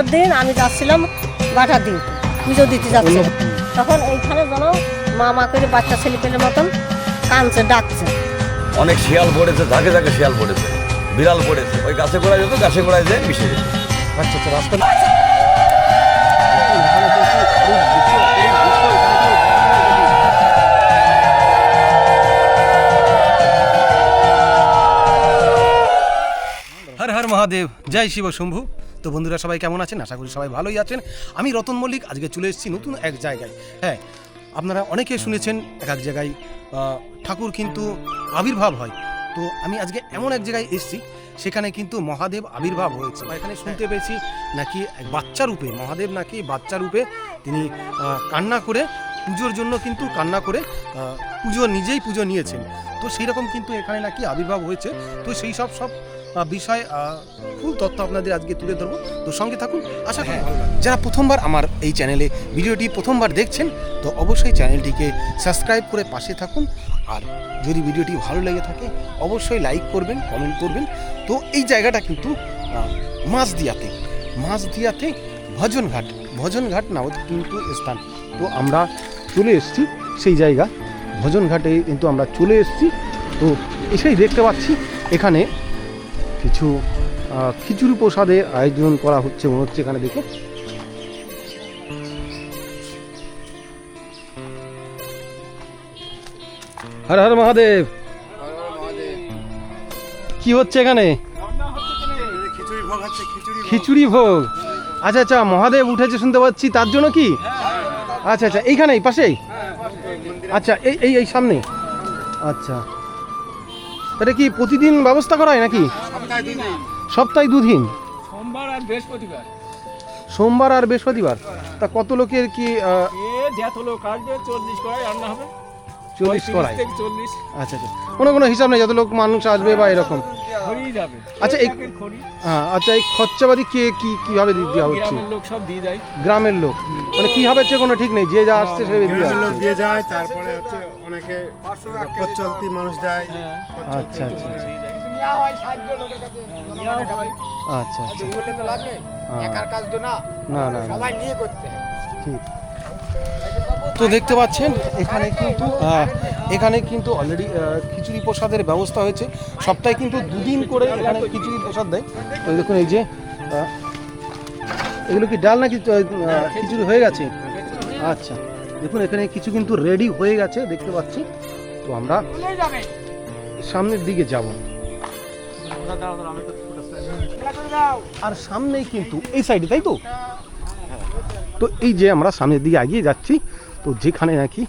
পুজোর দিন আমি যাচ্ছিলাম বাটা দিন পুজো দিতে যাচ্ছিলাম। তখন এইখানে যেন মা মা করে বাচ্চা ছেলে পেলের মতন কানছে ডাকছে। অনেক শিয়াল পড়েছে ঝাঁকে ঝাঁকে শিয়াল পড়েছে বিড়াল পড়েছে। ওই গাছে গোড়ায় যেত গাছে গোড়ায় যায় মিশে যেত। আচ্ছা আচ্ছা রাস্তা হর হর মহাদেব জয় শিব শম্ভু। তো বন্ধুরা সবাই কেমন আছেন? আশা করি সবাই ভালোই আছেন। আমি রতন মল্লিক আজকে চলে এসেছি নতুন এক জায়গায়। হ্যাঁ আপনারা অনেকে শুনেছেন এক এক জায়গায় ঠাকুর কিন্তু আবির্ভাব হয়। তো আমি আজকে এমন এক জায়গায় এসেছি সেখানে কিন্তু মহাদেব আবির্ভাব হয়েছে। বা এখানে শুনতে পেয়েছি নাকি এক বাচ্চা রূপে মহাদেব নাকি বাচ্চা রূপে তিনি কান্না করে পুজোর জন্য কিন্তু কান্না করে পুজো নিজেই পুজো নিয়েছেন। তো সেই রকম কিন্তু এখানে নাকি আবির্ভাব হয়েছে। তো সেই সব সব বিষয় ফুল তথ্য আপনাদের আজকে তুলে ধরবো। তো সঙ্গে থাকুন আশা করি যারা প্রথমবার আমার এই চ্যানেলে ভিডিওটি প্রথমবার দেখছেন তো অবশ্যই চ্যানেলটিকে সাবস্ক্রাইব করে পাশে থাকুন। আর যদি ভিডিওটি ভালো লেগে থাকে অবশ্যই লাইক করবেন কমেন্ট করবেন। তো এই জায়গাটা কিন্তু আহ, মাঝদিয়াতে মাঝদিয়াতে ভজনঘাট ভজনঘাট নাম কিন্তু স্থান। তো আমরা চলে এসেছি সেই জায়গা। ভজনঘাটে কিন্তু আমরা চলে এসেছি। তো এসেই দেখতে পাচ্ছি এখানে কিছু খিচুড়ি প্রসাদের আয়োজন করা হচ্ছে, মনে হচ্ছে এখানে দেখে হর হর মহাদেব। কি হচ্ছে এখানে? খিচুড়ি ভোগ। আচ্ছা আচ্ছা মহাদেব উঠেছে শুনতে পাচ্ছি, তার জন্য কি? আচ্ছা আচ্ছা এইখানেই, পাশেই? আচ্ছা এই এই এই সামনে আচ্ছা। এটা কি প্রতিদিন ব্যবস্থা করা হয় নাকি? সপ্তাহে দুদিন? সোমবার আর বৃহস্পতিবার। সোমবার আর বৃহস্পতিবার? তা কত লোকের কি যত লোক আসবে চল্লিশ করায় রান্না হবে। চল্লিশ করায়? চল্লিশ। আচ্ছা আচ্ছা। কোনো কোনো হিসাব নেই যত লোক মানুষ আসবে বা এরকম? আচ্ছা, এই- হ্যাঁ আচ্ছা এই খরচাবাদি কে কি কীভাবে দিয়ে দেওয়া হচ্ছে? গ্রামের লোক সব দিয়ে দেয় গ্রামের লোক। মানে কি হবে কোনো ঠিক নেই যে যা আসছে সে দিয়ে যায় তারপরে হচ্ছে পথ চলতি মানুষ দেয়। হ্যাঁ। আচ্ছা আচ্ছা আচ্ছা। হয় আচ্ছা আচ্ছা। হ্যাঁ। একার কাজ তো না না না। না সবাই নিয়ে করতে ঠিক। তো দেখতে পাচ্ছেন এখানে কিন্তু আহ, এখানে কিন্তু অলরেডি খিচুড়ি প্রসাদের ব্যবস্থা হয়েছে। সপ্তাহে কিন্তু দুদিন করে এখানে খিচুড়ি প্রসাদ দেয়। তো দেখুন এই যে এগুলো কি ডাল নাকি খিচুড়ি হয়ে গেছে? আচ্ছা। দেখুন এখানে কিছু কিন্তু রেডি হয়ে গেছে দেখতে পাচ্ছি। তো আমরা সামনের দিকে যাব। আর সামনেই কিন্তু এই সাইডে তাই তো? তো এই যে আমরা সামনের দিকে এগিয়ে যাচ্ছি তো যেখানে নাকি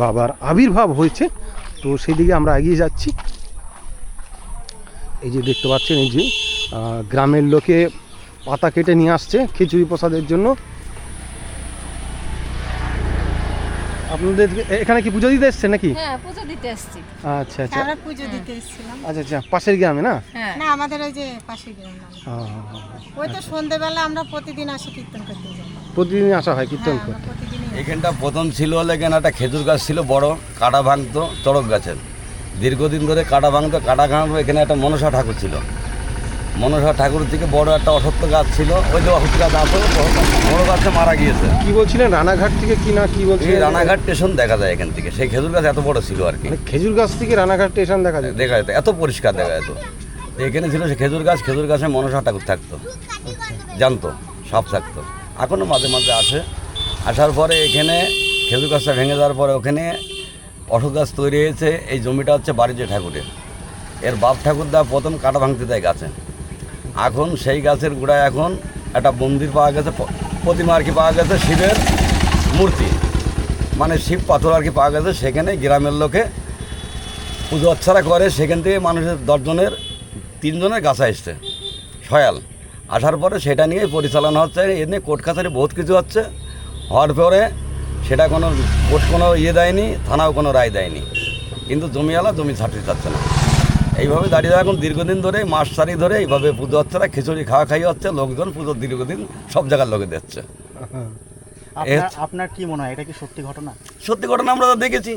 বাবার আবির্ভাব হয়েছে তো সেই দিকে আমরা এগিয়ে যাচ্ছি। এই যে দেখতে পাচ্ছেন এই যে গ্রামের লোকে পাতা কেটে নিয়ে আসছে খিচুড়ি প্রসাদের জন্য। আপনাদের এখানে কি পুজো দিতে এসছে নাকি? হ্যাঁ পুজো দিতে এসছি। আচ্ছা আচ্ছা। আমরা পুজো দিতে এসেছিলাম। আচ্ছা আচ্ছা পাশের গ্রামে না? হ্যাঁ। না আমাদের ওই যে পাশের গ্রাম হ্যাঁ, হ্যাঁ, হ্যাঁ। ওই তো সন্ধেবেলা আমরা প্রতিদিন আসি কীর্তন করতে যাই। প্রতিদিন আসা হয় কীর্তন হ্যাঁ, করতে? এখানটা প্রথম ছিল হলে এখানে একটা খেজুর গাছ ছিল বড় কাটা ভাঙতো চড়ক গাছের। দীর্ঘদিন ধরে কাটা ভাঙতো কাটা ভাঙতো এখানে একটা মনসা ঠাকুর ছিল। মনসা ঠাকুর থেকে বড় একটা অসত্য গাছ ছিল। ওই যে অসত্য গাছ আছে বড় গাছে মারা গিয়েছে। কি বলছিলেন? রানাঘাট থেকে কি না কি বলছিলেন? রানাঘাট স্টেশন দেখা যায় এখান থেকে। সেই খেজুর গাছ এত বড় ছিল আর কি। মানে খেজুর গাছ থেকে রানাঘাট স্টেশন দেখা যায়? দেখা যেত এত পরিষ্কার দেখা যেত। এখানে ছিল সে খেজুর গাছ খেজুর গাছে মনসা ঠাকুর থাকতো। জানতো সাপ থাকতো। এখনও মাঝে মাঝে আসে। আসার পরে এখানে খেজুর গাছটা ভেঙে যাওয়ার পরে ওখানে অশোক গাছ তৈরি হয়েছে। এই জমিটা হচ্ছে বাড়িতে ঠাকুরের। এর বাপ ঠাকুরদা প্রথম কাটা ভাঙতে দেয় গাছে। এখন সেই গাছের গোড়ায় এখন একটা মন্দির পাওয়া গেছে প্রতিমা আর কি পাওয়া গেছে, শিবের মূর্তি। মানে শিব পাথর আর কি পাওয়া গেছে, সেখানে গ্রামের লোকে পুজো অর্চনা করে, সেখান থেকে মানুষের দশজনের, তিনজনের গাছা এসছে, সয়াল। আসার পরে সেটা নিয়ে পরিচালনা হচ্ছে, এ নিয়ে কোর্ট কাছারি বহুত কিছু হচ্ছে, হওয়ার পরে সেটা কোনো, কোর্ট কোনো ইয়ে দেয়নি, থানাও কোনো রায় দেয়নি। কিন্তু জমিওয়ালা জমি ছাড়তে চাচ্ছে না। এইভাবে দাঁড়িয়ে এখন দীর্ঘদিন ধরে মাস চারি ধরে এইভাবে পুজো অর্চনা খিচুড়ি খাওয়া খাই হচ্ছে লোকজন পুজোর দীর্ঘদিন সব জায়গার লোকে দিচ্ছে আপনার কি মনে হয় এটা কি সত্যি ঘটনা? সত্যি ঘটনা আমরা তো দেখেছি।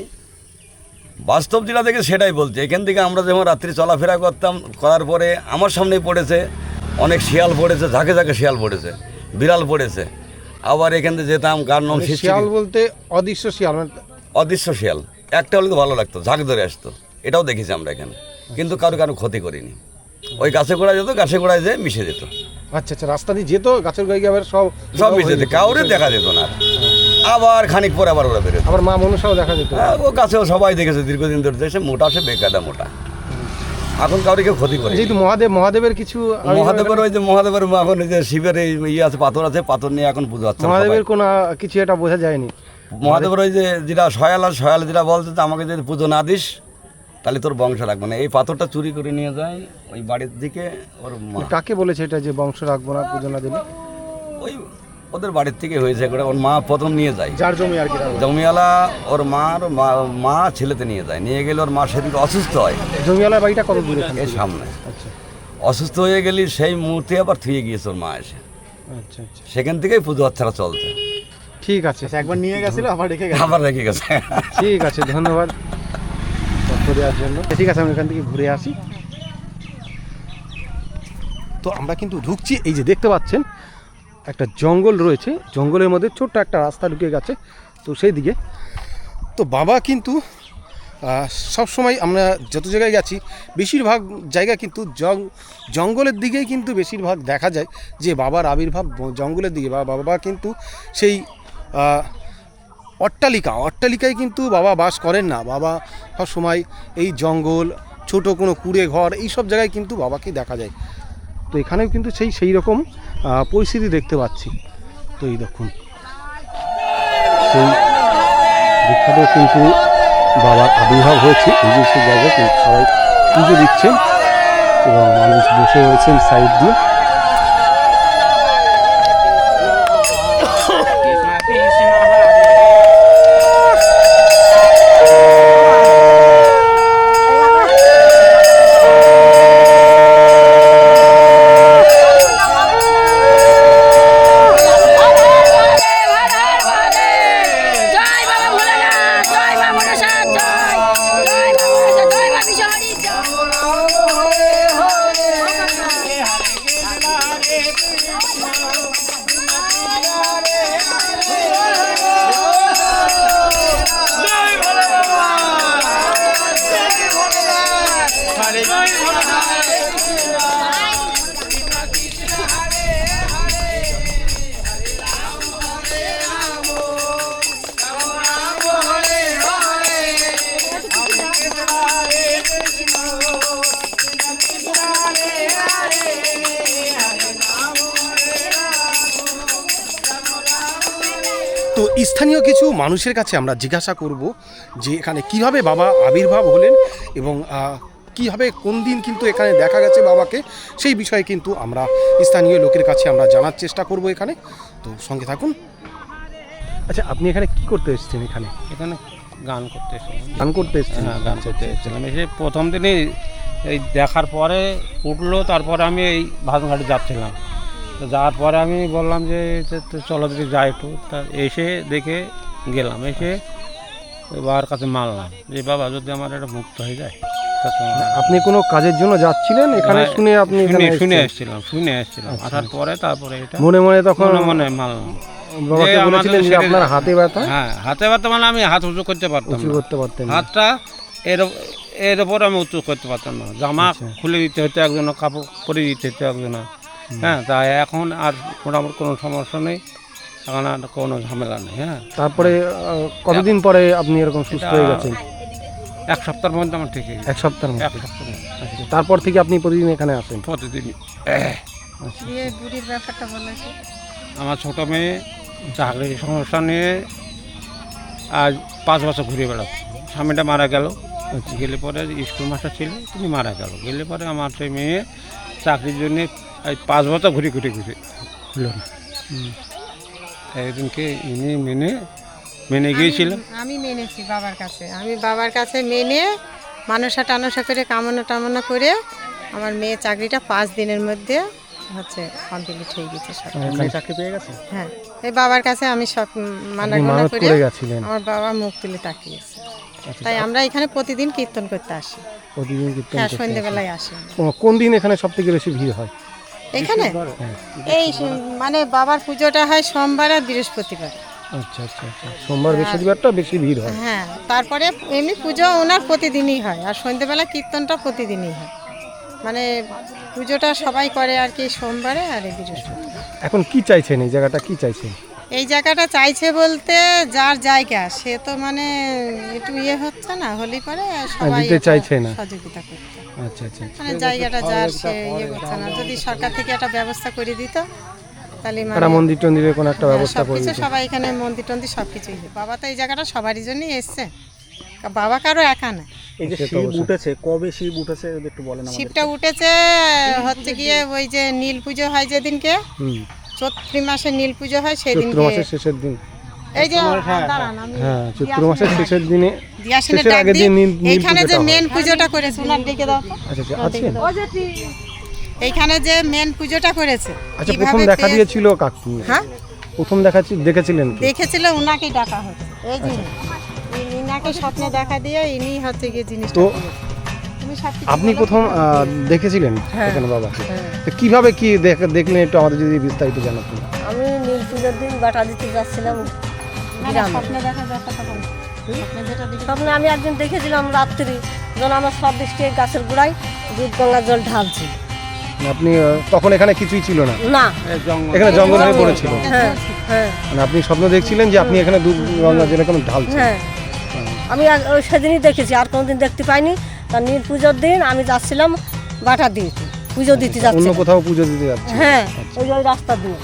বাস্তব যেটা দেখে সেটাই বলছে। এখান থেকে আমরা যেমন রাত্রি চলাফেরা করতাম করার পরে আমার সামনেই পড়েছে অনেক শিয়াল পড়েছে ঝাঁকে ঝাঁকে শিয়াল পড়েছে বিড়াল পড়েছে। আবার এখান থেকে যেতাম কার নাম মানে শিয়াল বলতে অদৃশ্য শিয়াল মানে অদৃশ্য শিয়াল। একটা হলে তো ভালো লাগতো ঝাঁক ধরে আসতো। এটাও দেখেছি আমরা এখানে। কিন্তু কারও কারও ক্ষতি করিনি। ওই গাছে গোড়ায় যেত গাছে গোড়ায় যেয়ে মিশে যেত। আচ্ছা আচ্ছা রাস্তা দিয়ে যেত গাছের গায়ে আবার সব সব মিশে যেত কাউরে দেখা যেত না আবার খানিক পরে আবার ওরা বেরোতো। আবার মা মনসাও দেখা যেত। হ্যাঁ, ও গাছেও সবাই দেখেছে দীর্ঘদিন ধরে দেখছে মোটা সে বেকাদা মোটা। এখন কাউরে কেউ ক্ষতি করে যেহেতু মহাদেব মহাদেবের কিছু মহাদেবের ওই যে মহাদেবের এখন ওই যে শিবের এই ইয়ে আছে পাথর আছে পাথর নিয়ে এখন পুজো হচ্ছে মহাদেবের কোনো কিছু এটা বোঝা যায়নি। মহাদেবের ওই যে যেটা সয়াল আর সয়াল যেটা বলছে আমাকে যদি পুজো না দিস তাহলে তোর বংশ রাখবে না। এই পাথরটা চুরি করে নিয়ে যায় ওই বাড়ির দিকে ওর মা। কাকে বলেছে এটা যে বংশ রাখব না পুজো না দিলে? ওই ওদের বাড়ির থেকে হয়েছে করে ওর মা প্রথম নিয়ে যায়। যার জমি আর কি জমিওয়ালা ওর মার মা- মা ছেলেতে নিয়ে যায়। নিয়ে গেলে ওর মা সেদিন অসুস্থ হয়। জমিওয়ালার বাড়িটা কত দূরে এই সামনে। আচ্ছা। অসুস্থ হয়ে গেলি সেই মুহূর্তে আবার থুয়ে গিয়েছে ওর মা এসে। আচ্ছা আচ্ছা। সেখান থেকেই পুজো আচ্ছারা চলছে। ঠিক আছে। আচ্ছা একবার নিয়ে গেছিল আবার রেখে গেছে। আবার রেখে গেছে। ঠিক আছে ধন্যবাদ। দেওয়ার জন্য। ঠিক আছে, আমি এখান থেকে ঘুরে আসি। তো আমরা কিন্তু ঢুকছি, এই যে দেখতে পাচ্ছেন, একটা জঙ্গল রয়েছে। জঙ্গলের মধ্যে ছোট্ট একটা রাস্তা ঢুকে গেছে, তো সেই দিকে। তো বাবা কিন্তু সব সময় আমরা যত জায়গায় গেছি, বেশিরভাগ জায়গা কিন্তু জং, জঙ্গলের দিকেই কিন্তু বেশিরভাগ দেখা যায় যে বাবার আবির্ভাব জঙ্গলের দিকে। বা, বাবা কিন্তু সেই অট্টালিকা। অট্টালিকায় কিন্তু বাবা বাস করেন না। বাবা সব সময় এই জঙ্গল, ছোট কোনো কুড়ে ঘর, এই সব জায়গায় কিন্তু বাবাকে দেখা যায়। তো এখানেও কিন্তু সেই সেই রকম পরিস্থিতি দেখতে পাচ্ছি। তো এই দেখুন। সেই বিখ্যাত কিন্তু বাবার আবির্ভাব হয়েছে। এই যে সেই জায়গায় কিন্তু সবাই পুজো দিচ্ছেন এবং মানুষ বসে রয়েছেন সাইড দিয়ে। স্থানীয় কিছু মানুষের কাছে আমরা জিজ্ঞাসা করব যে এখানে কীভাবে বাবা আবির্ভাব হলেন এবং কীভাবে কোন দিন কিন্তু এখানে দেখা গেছে বাবাকে সেই বিষয়ে কিন্তু আমরা স্থানীয় লোকের কাছে আমরা জানার চেষ্টা করব এখানে। তো সঙ্গে থাকুন। আচ্ছা আপনি এখানে কি করতে এসেছেন এখানে? এখানে গান করতে এসেছিলাম গান করতে এসেছেন? হ্যাঁ গান করতে এসেছিলাম। এসে প্রথম দিনে এই দেখার পরে উঠল তারপরে আমি এই ভাতঘাটে যাচ্ছিলাম। তো যাওয়ার পরে আমি বললাম যে চলো দিদি যাই একটু। তা এসে দেখে গেলাম এসে বাবার কাছে মারলাম যে বাবা যদি আমার এটা মুক্ত হয়ে যায় তা আপনি কোনো কাজের জন্য যাচ্ছিলেন? এখানে হ্যাঁ, শুনে আপনি শুনে এসেছিলাম শুনে এসেছিলাম। আসার পরে তারপরে এটা মনে মনে তখন মনে মনে মারলাম। বাবাকে বলেছিলেন যে আপনার হাতে ব্যথা? হ্যাঁ হাতে ব্যথা মানে আমি হাত উঁচু করতে পারতাম উঁচু করতে পারতেন হাতটা এর এর ওপর আমি উঁচু করতে পারতাম না। জামা আচ্ছা। খুলে দিতে হতো একজন কাপড় পরে দিতে হতো একজন হ্যাঁ তাই এখন আর মোটামুটি কোনো সমস্যা নেই। এখন আর কোনো ঝামেলা নেই হ্যাঁ। তারপরে কতদিন পরে আপনি এরকম সুস্থ হয়ে গেছেন? এক সপ্তাহের মধ্যে আমার ঠিক। এক সপ্তাহের এক মধ্যে। সপ্তাহ আচ্ছা, তারপর থেকে আপনি প্রতিদিন এখানে আসেন? প্রতিদিন আমার ছোটো মেয়ে চাকরির সমস্যা নিয়ে আজ পাঁচ বছর ঘুরে বেড়াচ্ছে। স্বামীটা মারা গেল। গেলে পরে স্কুল মাস্টার ছিল তিনি মারা গেল। গেলে পরে আমার সেই মেয়ে চাকরির জন্য এই পাঁচ বছর ঘুরে ঘুরে ঘুরে। হলো না। একদিনকে ইনি মেনে মেনে গিয়েছিল আমি- আমি মেনেছি বাবার কাছে। আমি বাবার কাছে মেনে মানুষা টানসা করে কামনা টামনা করে আমার মেয়ে চাকরিটা পাঁচ দিনের মধ্যে হচ্ছে কমপ্লিট হয়ে গেছে সব। চাকরি পেয়ে গেছে? হ্যাঁ। এই বাবার কাছে আমি সব মানা গোনা করে আমার বাবা মুখ তুলে তাকিয়েছে। আচ্ছা, তাই আমরা এখানে প্রতিদিন কীর্তন করতে আসি। প্রতিদিন কীর্তন হ্যাঁ সন্ধ্যেবেলায় আসি কোন দিন এখানে সব থেকে বেশি ভিড় হয়? এখানে? এই মানে বাবার পুজোটা হয় সোমবার আর বৃহস্পতিবার। আচ্ছা আচ্ছা আচ্ছা। সোমবার বৃহস্পতিবারটা বেশি ভিড় হয়। হ্যাঁ তারপরে এমনি পুজো ওনার প্রতিদিনই হয় আর সন্ধ্যেবেলা কীর্তনটা প্রতিদিনই হয়। মানে পুজোটা সবাই করে আর কি সোমবারে আর এই বৃহস্পতি এখন কি চাইছেন? এই জায়গাটা কি চাইছেন? এই জায়গাটা চাইছে বলতে যার জায়গা সে তো মানে একটু ইয়ে হচ্ছে না হলে পরে সবাই চাইছে না। সহযোগিতা করতে আচ্ছা আচ্ছা মানে জায়গাটা যার সে ইয়ে করছে না। যদি সরকার থেকে একটা ব্যবস্থা করে দিত তাহলে মানে মন্দির টন্দিরের কোনো একটা হ্যাঁ, ব্যবস্থা করে দিতে। সবাই এখানে মন্দির টন্দির সব কিছুই বাবা তো এই জায়গাটা সবারই জন্যই এসছে। বাবা কারও একা না। এই যে শিব উঠেছে কবে শিব উঠেছে একটু বলেন আমাদের শিবটা উঠেছে হচ্ছে গিয়ে ওই যে নীল পুজো হয় যেদিনকে হুম। চৈত্রি মাসে নীল পুজো হয় চৈত্র সেদিনকে। মাসের শেষের দিন। এই যে দাঁড়ান আমি হ্যাঁ চৈত্র মাসের শেষের দিনে শেষের দিই দিন এইখানে যে মেন পুজোটা করেছে ওনার দাও আচ্ছা আচ্ছা এইখানে যে মেন পুজোটা করেছে আচ্ছা প্রথম দেখা? দিয়েছিল কাকু। হ্যাঁ? প্রথম দেখাচ্ছি দেখেছিলেন দেখেছিল উনাকেই ডাকা হচ্ছে এই যে ইনাকে স্বপ্নে দেখা দিয়ে ইনি হচ্ছে গিয়ে জিনিসটা তো আপনি প্রথম দেখেছিলেন এখানে বাবাকে তো কীভাবে কি দেখলেন একটু আমাদের যদি বিস্তারিত জানাতেন? আমি নীল পুজোর দিন বাটা দিতে যাচ্ছিলাম। স্বপ্নে বলো। স্বপ্নে যেটা দেখেছ। স্বপ্নে আমি একদিন দেখেছিলাম রাত্রি যখন আমার সব দৃষ্টি গাছের গোড়ায় দুধ গঙ্গার জল ঢালছি। আপনি তখন এখানে কিছুই ছিল না? না। এখানে জঙ্গল হয়ে পড়েছিল। হ্যাঁ হ্যাঁ মানে আপনি স্বপ্ন দেখছিলেন যে আপনি এখানে দুধ গঙ্গা জলে কোনো ঢালছেন। হ্যাঁ। আমি ওই সেদিনই দেখেছি আর কোনোদিন দেখতে পাইনি। তার নীল পুজোর দিন আমি যাচ্ছিলাম বাটা দিতে পুজো দিতে অন্য যাচ্ছি কোথাও পুজো দিতে যাচ্ছে হ্যাঁ ওই ওই রাস্তা দিয়ে।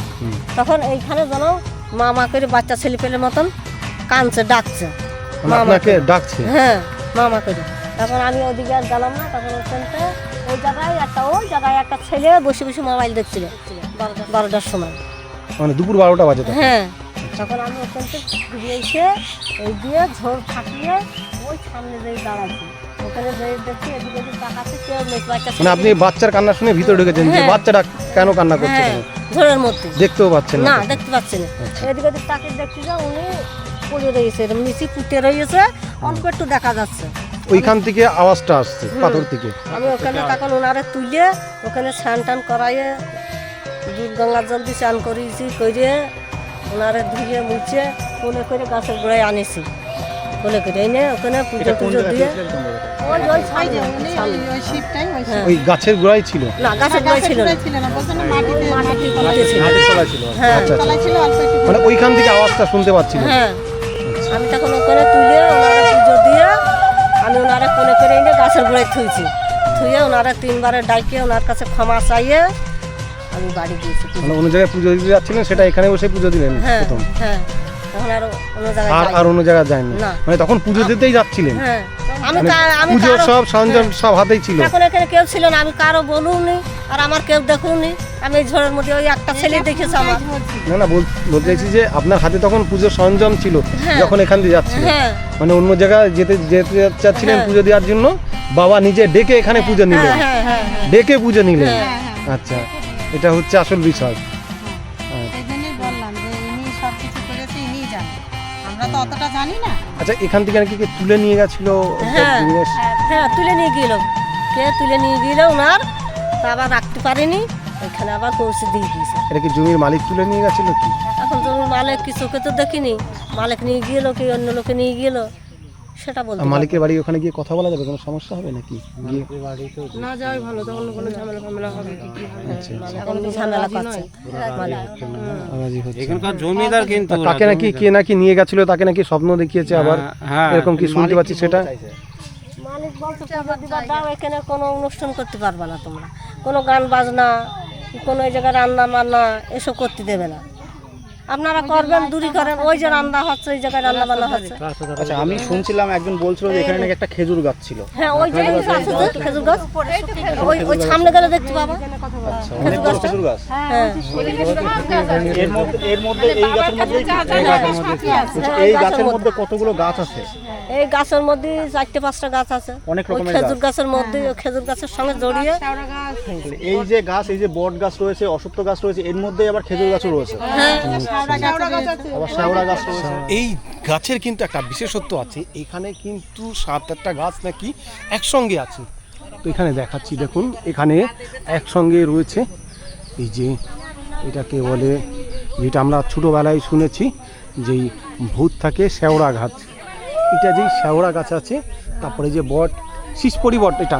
তখন এইখানে যেন মামা করে বাচ্চা ছেলে পেলের মতন কানছে ডাকছে। মানে মামা আপনাকে ডাকছে? হ্যাঁ মামা করে। তখন আমি ওদিকে আর গেলাম না তখন ওখানতে ওই জায়গায় একটা ওই জায়গায় একটা ছেলে বসে বসে মোবাইল দেখছিল বারোটার সময়। মানে দুপুর বারোটা বাজে হ্যাঁ তখন আমি ওখান থেকে ঘুরে এসে ওই দিয়ে ঝোর ফাটিয়ে ওই সামনে দিয়ে দাঁড়াচ্ছি। ওখানে দেখছি এদিকে এদিকে তাকাচ্ছি কেউ নেই বাচ্চা মানে আপনি বাচ্চার কান্না শুনে ভিতরে ঢুকেছেন যে হ্যাঁ। বাচ্চাটা কেন কান্না করছে হ্যাঁ? মধ্যে। দেখতেও পাচ্ছেন না না দেখতে পাচ্ছি না। এদিকে ওদিক তাকে দেখছি যে উনি পড়ে রয়েছে এরকম নিচে পুঁতে রয়েছে অল্প একটু দেখা যাচ্ছে। ওইখান থেকে আওয়াজটা আসছে পাথর থেকে। আমি ওখানে তখন ওনারে তুলে ওখানে স্নান টান করাইয়ে দুধ গঙ্গার জল দিয়ে স্নান করিয়েছি করে ওনারে ধুয়ে মুছে কোলে করে গাছের গোড়ায় আনিছি। কোলে করে এনে ওখানে পুজো পুজো দিয়ে ওই গাছের গোড়ায় ছিল? না গাছের গোড়ায় ছিল না। গাছের ছিল। না, বলছে না মাটিতে মাটিতে ছিল। হ্যাঁ আচ্ছা আচ্ছা। মানে ওইখান থেকে আওয়াজটা শুনতে পাচ্ছিলেন হ্যাঁ। আমি তখন ওখানে তুলে ওনারা পুজো দিয়ে আমি ওনারা কোলে করে এনে গাছের গোড়ায় থুইছি। থুয়ে ওনারা তিনবারে ডাইকে ওনার কাছে ক্ষমা চাইয়ে আমি বাড়ি গিয়েছি। মানে অন্য জায়গায় পুজো দিতে যাচ্ছিলেন সেটা এখানে বসে পুজো দিলেন হ্যাঁ প্রথম। হ্যাঁ। তখন আর অন্য জায়গায় আর যাইনি। অন্য জায়গায় যায়নি না। মানে তখন পুজো দিতেই যাচ্ছিলেন? হ্যাঁ আমি মানে কা- আমি কারো- সব সরঞ্জাম সব হাতেই ছিল। এখন এখানে কেউ ছিল না আমি কারও বলুনি আর আমার কেউ দেখুনি। আমি এই ঝড়ের মধ্যে ওই একটা ছেলে দেখেছে আমার। না না বল- বলতে চাইছি যে আপনার হাতে তখন পুজোর সরঞ্জাম ছিল হ্যাঁ। যখন এখান দিয়ে যাচ্ছিলেন। হ্যাঁ। মানে অন্য জায়গায় যেতে যেতে চাচ্ছিলেন হ্যাঁ। পুজো দেওয়ার জন্য বাবা নিজে ডেকে এখানে পুজো নিলেন। হ্যাঁ হ্যাঁ হ্যাঁ ডেকে পুজো নিলেন। হ্যাঁ, আচ্ছা এটা হচ্ছে আসল বিষয়। আচ্ছা এখান থেকে নাকি কে তুলে নিয়ে গেছিল? হ্যাঁ হ্যাঁ তুলে নিয়ে গেল। কে তুলে নিয়ে গেল? ওনার বাবা আবার রাখতে পারেনি এখানে আবার পৌঁছে দিয়ে দিয়েছে। এটা কি জমির মালিক তুলে নিয়ে গেছিল কি? এখন জমির মালিক কি চোখে তো দেখিনি। মালিক নিয়ে গেল কি অন্য লোকে নিয়ে গেল? সেটা বলতে মালিকের বাড়ি ওখানে গিয়ে কথা বলা যাবে? কোনো সমস্যা হবে নাকি? গিয়ে না। না যাওয়াই ভালো তখন কোনো ঝামেলা ফামেলা হবে কি কি হবে আচ্ছা, মালিক এখন ঝামেলা করছে। হচ্ছে। এখানকার জমিদার কিন্তু তাকে নাকি কে নাকি নিয়ে গেছিল তাকে নাকি স্বপ্ন দেখিয়েছে আবার? হ্যাঁ এরকম কি শুনতে পাচ্ছি সেটা? মালিক বলছে দাও এখানে কোনো অনুষ্ঠান করতে পারবে না তোমরা। কোনো গান বাজনা কোনো এই জায়গায় রান্না বান্না এসব করতে দেবে না। আপনারা করবেন দূরি করেন ওই যে রান্না হচ্ছে ওই জায়গায় রান্না বান্না হচ্ছে। আচ্ছা আমি শুনছিলাম একজন বলছিল যে এখানে নাকি একটা খেজুর গাছ ছিল। হ্যাঁ ওই যে আছে তো খেজুর গাছ। ওই ওই সামনে গেলে দেখতে পাবো। অনেক বড় খেজুর গাছ। হ্যাঁ এর মধ্যে এর মধ্যে এই গাছের মধ্যেই এই গাছের মধ্যে কতগুলো গাছ আছে? এই গাছের মধ্যে চারটে পাঁচটা গাছ আছে। অনেক রকমের খেজুর গাছের মধ্যে খেজুর গাছের সঙ্গে জড়িয়ে এই যে গাছ এই যে বট গাছ রয়েছে অসত্য গাছ রয়েছে এর মধ্যেই আবার খেজুর গাছও রয়েছে। হ্যাঁ। আবার শেওড়া গাছ এই গাছের কিন্তু একটা বিশেষত্ব আছে এখানে কিন্তু সাত আটটা গাছ নাকি একসঙ্গে আছে। তো এখানে দেখাচ্ছি দেখুন এখানে একসঙ্গে রয়েছে। এই যে এটাকে বলে যেটা আমরা ছোটোবেলায় শুনেছি যেই ভূত থাকে শেওড়া গাছ। এটা যেই শেওড়া গাছ আছে তারপরে যে বট শিসপরি বট এটা।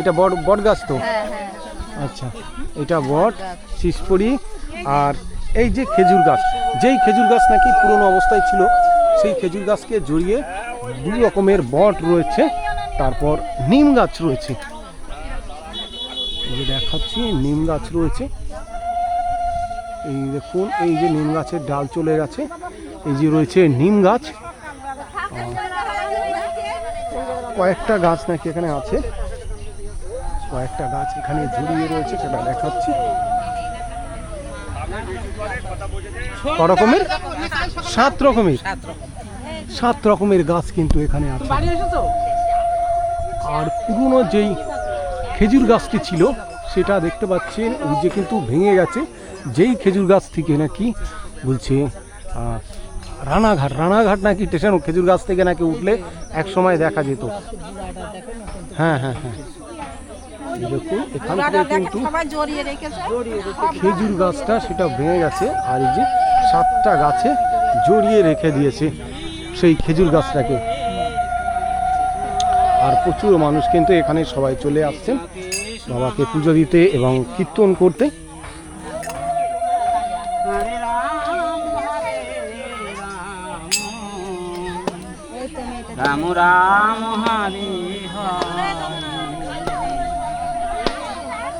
এটা বট বট গাছ তো? আচ্ছা এটা বট শিসপরি আর এই যে খেজুর গাছ, যেই খেজুর গাছ নাকি পুরনো অবস্থায় ছিল, সেই খেজুর গাছকে জড়িয়ে দু রকমের বট রয়েছে, তারপর নিম গাছ রয়েছে। দেখাচ্ছি, নিম গাছ রয়েছে। এই দেখুন, এই যে নিম গাছের ডাল চলে গেছে। এই যে রয়েছে নিম গাছ। কয়েকটা গাছ নাকি এখানে আছে। কয়েকটা গাছ এখানে ঝুড়িয়ে রয়েছে, সেটা দেখাচ্ছি। ক রকমের? সাত রকমের সাত রকমের গাছ কিন্তু এখানে আছে। আর পুরনো যেই খেজুর গাছটি ছিল সেটা দেখতে পাচ্ছেন ওই যে কিন্তু ভেঙে গেছে। যেই খেজুর গাছ থেকে নাকি বলছে রানাঘাট রানাঘাট নাকি স্টেশন খেজুর গাছ থেকে নাকি উঠলে এক সময় দেখা যেত। হ্যাঁ হ্যাঁ হ্যাঁ। দেখুন এখান থেকে কিন্তু খেজুর গাছটা সেটা ভেঙে গেছে আর এই যে সাতটা গাছে জড়িয়ে রেখে দিয়েছে সেই খেজুর গাছটাকে। আর প্রচুর মানুষ কিন্তু এখানে সবাই চলে আসছেন বাবাকে পুজো দিতে এবং কীর্তন করতে। রাম রাম। হরে হরে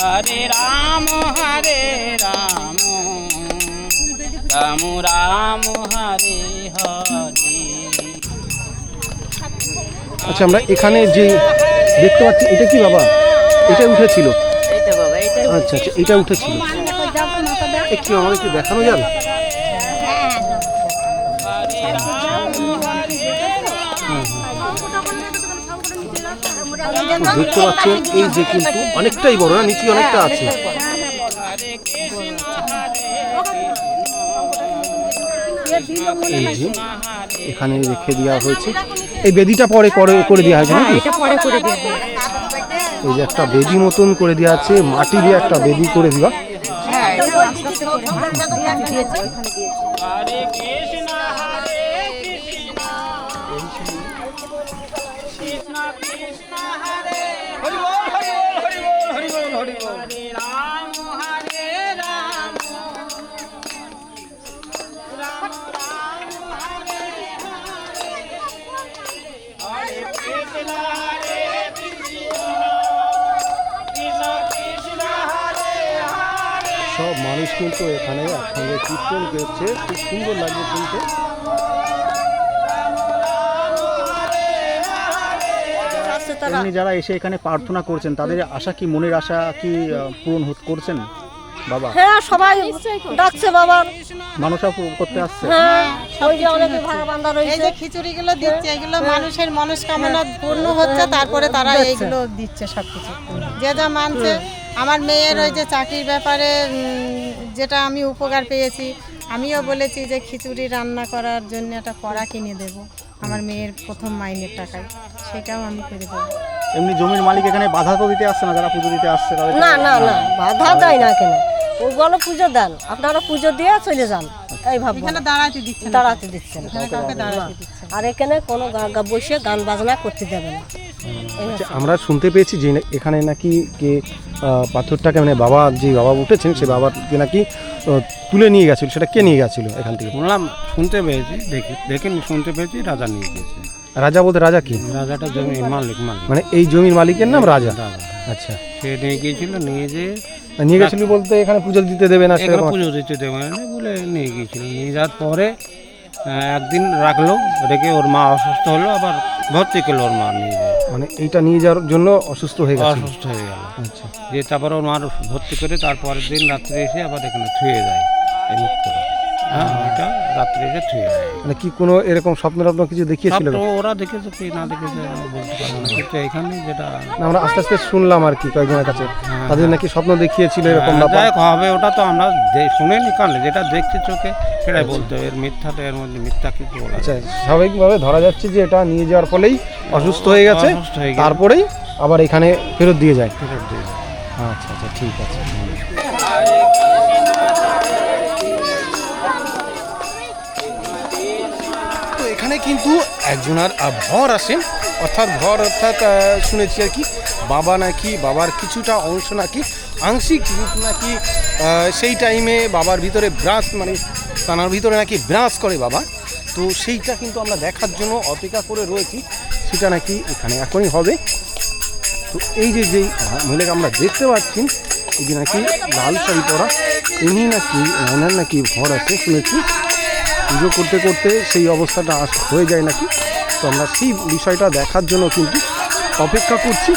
হরে রাম হরে রাম। রাম রাম হরে হরে। আচ্ছা আমরা এখানে যে দেখতে পাচ্ছি এটা কি বাবা? এটা উঠেছিল। আচ্ছা আচ্ছা এটা উঠেছিল। একটু আমাদের একটু দেখানো যাবে? দেখতে পাচ্ছেন এই যে কিন্তু অনেকটাই বড় না? নিচে অনেকটা আছে। এই যে এখানে রেখে দেওয়া হয়েছে। এই বেদিটা পরে করে করে দেওয়া হয়েছে নাকি? এই যে একটা বেদি মতন করে দেওয়া আছে মাটি দিয়ে একটা বেদি করে দেওয়া। সব মানুষ কিন্তু এখানে একসঙ্গে কীর্তন করছে। খুব সুন্দর লাগছে শুনতে। এমনি যারা এসে এখানে প্রার্থনা করছেন তাদের আশা কি মনের আশা কি পূরণ করছেন বাবা? হ্যাঁ সবাই ডাকছে বাবার। মানুষরা পূরণ করতে আসছে। হ্যাঁ ওই যে অনেকে ভাড়া বান্ধা এই যে খিচুড়িগুলো দিচ্ছে এগুলো মানুষের মনস্কামনা পূর্ণ হচ্ছে তারপরে তারা এইগুলো দিচ্ছে সব কিছু যে যা মানছে আমার মেয়ের ওই যে চাকরির ব্যাপারে যেটা আমি উপকার পেয়েছি আমিও বলেছি যে খিচুড়ি রান্না করার জন্য একটা কড়া কিনে দেব আমার মেয়ের প্রথম মাইনের টাকায়। সেটাও আমি করে দেবো। এমনি জমির মালিক এখানে বাধা তো দিতে আসছে না যারা পুজো দিতে আসছে না না না বাধা দেয় না কেন ও বলো পুজো দেন আপনারা পুজো দিয়ে চলে যান। এই ভাববো। এখানে দাঁড়াতে দিচ্ছে দাঁড়াতে দিচ্ছে না। আর এখানে কোনো বসে গান বাজনা করতে দেবে না। আমরা শুনতে পেয়েছি যে এখানে নাকি কে পাথরটাকে মানে বাবা যে বাবা উঠেছেন সে বাবাকে নাকি তুলে নিয়ে গেছিল। সেটা কে নিয়ে গেছিল এখান থেকে? শুনলাম শুনতে পেয়েছি দেখি দেখিনি শুনতে পেয়েছি রাজা নিয়ে গেছে রাজা বলতে রাজা কি? রাজাটা জমি মালিক মালিক। মানে এই জমির মালিকের নাম রাজা। আচ্ছা। সে নিয়ে গিয়েছিল নিয়ে যে নিয়ে গেছিল বলতে এখানে পুজো দিতে দেবে না সেরকম? পুজো দিতে দেবে না বলে নিয়ে গিয়েছিল। নিয়ে যাওয়ার পরে একদিন রাখল রেখে ওর মা অসুস্থ হলো আবার ভর্তি করল ওর মা নিয়ে। যেয়ে। মানে এইটা নিয়ে যাওয়ার জন্য অসুস্থ হয়ে গেছে অসুস্থ হয়ে গেল। আচ্ছা। দিয়ে তারপরে ওর মার ভর্তি করে তারপরের দিন রাত্রে এসে আবার এখানে ছুঁয়ে যায় এই মুক্তটা হ্যাঁ এটা রাত্রে থুয়ে যায় মানে কি কোনো এরকম স্বপ্ন টপ্ন কিছু দেখিয়েছিল? সব তো ওরা দেখেছে কি না দেখেছে আমি বলতে পারব না। কিন্তু এখানে যেটা না, আমরা আস্তে আস্তে শুনলাম আর কি কয়েকজনের কাছে। হ্যাঁ, তাদের নাকি স্বপ্ন দেখিয়েছিল এরকম হ্যাঁ, ব্যাপার। যাই হোক, হবে ওটা তো আমরা দে- শুনিনি কারণ যেটা দেখছি চোখে সেটাই বলতে হবে। এর মিথ্যা তো এর মধ্যে মিথ্যা কিছু বলা আচ্ছা। স্বাভাবিকভাবে ধরা যাচ্ছে যে এটা নিয়ে যাওয়ার ফলেই অসুস্থ হয়ে গেছে। অসুস্থ হয়ে গেছে। তারপরেই আবার এখানে ফেরত দিয়ে যায়। ফেরত দিয়ে দেয়। আচ্ছা আচ্ছা ঠিক আছে। কিন্তু একজনার ভর আসেন অর্থাৎ ভর অর্থাৎ শুনেছি আর কি, বাবা নাকি, বাবার কিছুটা অংশ নাকি, আংশিক রূপ নাকি সেই টাইমে বাবার ভিতরে ব্রাশ মানে তানার ভিতরে নাকি ব্রাশ করে বাবা। তো সেইটা কিন্তু আমরা দেখার জন্য অপেক্ষা করে রয়েছি। সেটা নাকি এখানে এখনই হবে। তো এই যে, যেই মহিলাকে আমরা দেখতে পাচ্ছি, এই যে নাকি লাল শাড়ি পরা, ইনি নাকি, ওনার নাকি ঘর আছে, শুনেছি। পুজো করতে করতে সেই অবস্থাটা আস- হয়ে যায় নাকি? তো আমরা সেই বিষয়টা দেখার জন্য কিন্তু অপেক্ষা করছি।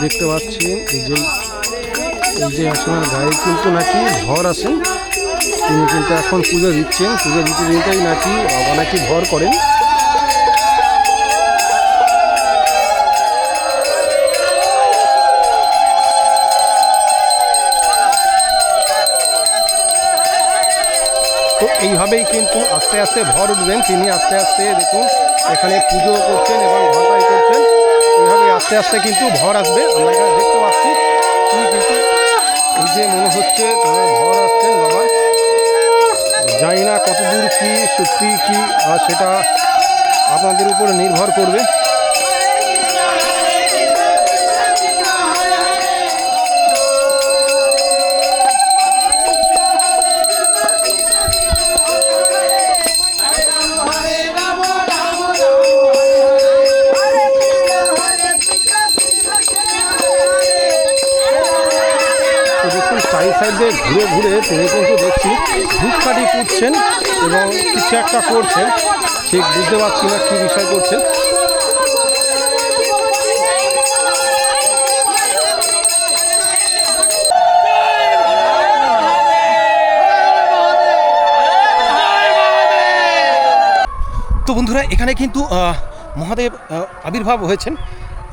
দেখতে পাচ্ছেন, এই যে এই যে আসনের গায়ে কিন্তু নাকি ভর আছেন তিনি কিন্তু এখন পুজো দিচ্ছেন। পুজো দিতে দিতেই নাকি বাবা নাকি ভর করেন। তো এইভাবেই কিন্তু আস্তে আস্তে ভর উঠবেন। তিনি আস্তে আস্তে দেখুন, এখানে পুজো করছেন এবং ঘটাই করছেন। এইভাবে আস্তে আস্তে কিন্তু ভর আসবে। আমরা এখানে দেখতে পাচ্ছি, তিনি কিন্তু যে মনে হচ্ছে তারা ভর আসছেন বাবা। জানি না কতদূর কি, সত্যি কি, আর সেটা আপনাদের উপরে নির্ভর করবে। দেখছি। ধূপকাঠি পুড়ছেন এবং কিছু একটা করছেন। ঠিক, বুঝতে পারছি না কী বিষয় করছেন। তো বন্ধুরা, এখানে কিন্তু মহাদেব আবির্ভাব হয়েছেন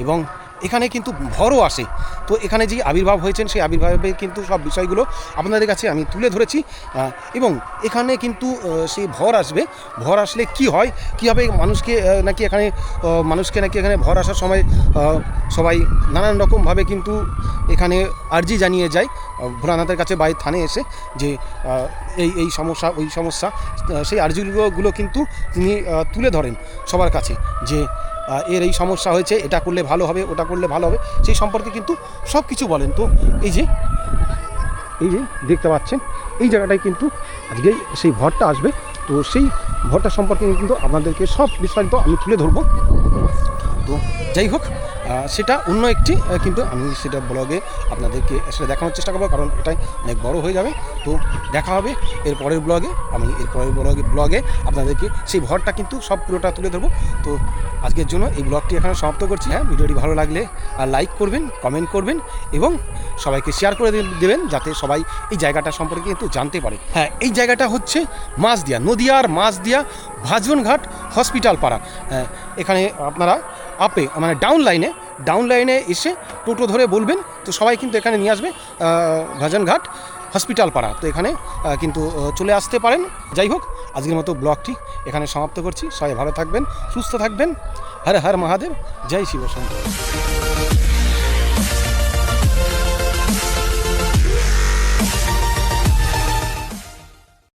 এবং এখানে কিন্তু ভরও আসে। তো এখানে যে আবির্ভাব হয়েছেন, সেই আবির্ভাবে কিন্তু সব বিষয়গুলো আপনাদের কাছে আমি তুলে ধরেছি। এবং এখানে কিন্তু সেই ভর আসবে। ভর আসলে কি হয়? কীভাবে মানুষকে নাকি এখানে মানুষকে নাকি এখানে ভর আসার সময় সবাই নানান রকমভাবে কিন্তু এখানে আর্জি জানিয়ে যায়। ভোলানাথের কাছে বাই থানে এসে যে এই এই সমস্যা, ওই সমস্যা সেই আর্জিগুলো কিন্তু তিনি তুলে ধরেন সবার কাছে যে এর এই সমস্যা হয়েছে, এটা করলে ভালো হবে, ওটা করলে ভালো হবে, সেই সম্পর্কে কিন্তু সব কিছু বলেন তো। এই যে এই যে দেখতে পাচ্ছেন, এই জায়গাটায় কিন্তু আজকে সেই ভরটা আসবে। তো সেই ভরটা সম্পর্কে কিন্তু আপনাদেরকে সব বিস্তারিত আমি তুলে ধরবো। তো যাই হোক সেটা অন্য একটি কিন্তু আমি সেটা ব্লগে আপনাদেরকে সেটা দেখানোর চেষ্টা করব কারণ এটাই অনেক বড় হয়ে যাবে। তো দেখা হবে এর পরের ব্লগে আমি এর পরের ব্লগে ব্লগে আপনাদেরকে সেই ভরটা কিন্তু সব পুরোটা তুলে ধরবো। তো আজকের জন্য এই ব্লগটি এখানে সমাপ্ত করছি। হ্যাঁ ভিডিওটি ভালো লাগলে লাইক করবেন কমেন্ট করবেন এবং সবাইকে শেয়ার করে দেবেন যাতে সবাই এই জায়গাটা সম্পর্কে কিন্তু জানতে পারে। হ্যাঁ এই জায়গাটা হচ্ছে মাছদিয়া নদিয়ার মাছদিয়া ভাজনঘাট হসপিটাল পাড়া। হ্যাঁ, এখানে আপনারা আপে মানে ডাউন লাইনে ডাউন লাইনে এসে টোটো ধরে বলবেন, তো সবাই কিন্তু এখানে নিয়ে আসবে ভাজনঘাট হসপিটাল পাড়া। তো এখানে কিন্তু চলে আসতে পারেন। যাই হোক, আজকের মতো ব্লগটি এখানে সমাপ্ত করছি। সবাই ভালো থাকবেন, সুস্থ থাকবেন। হর হর মহাদেব, জয় শিব শঙ্কর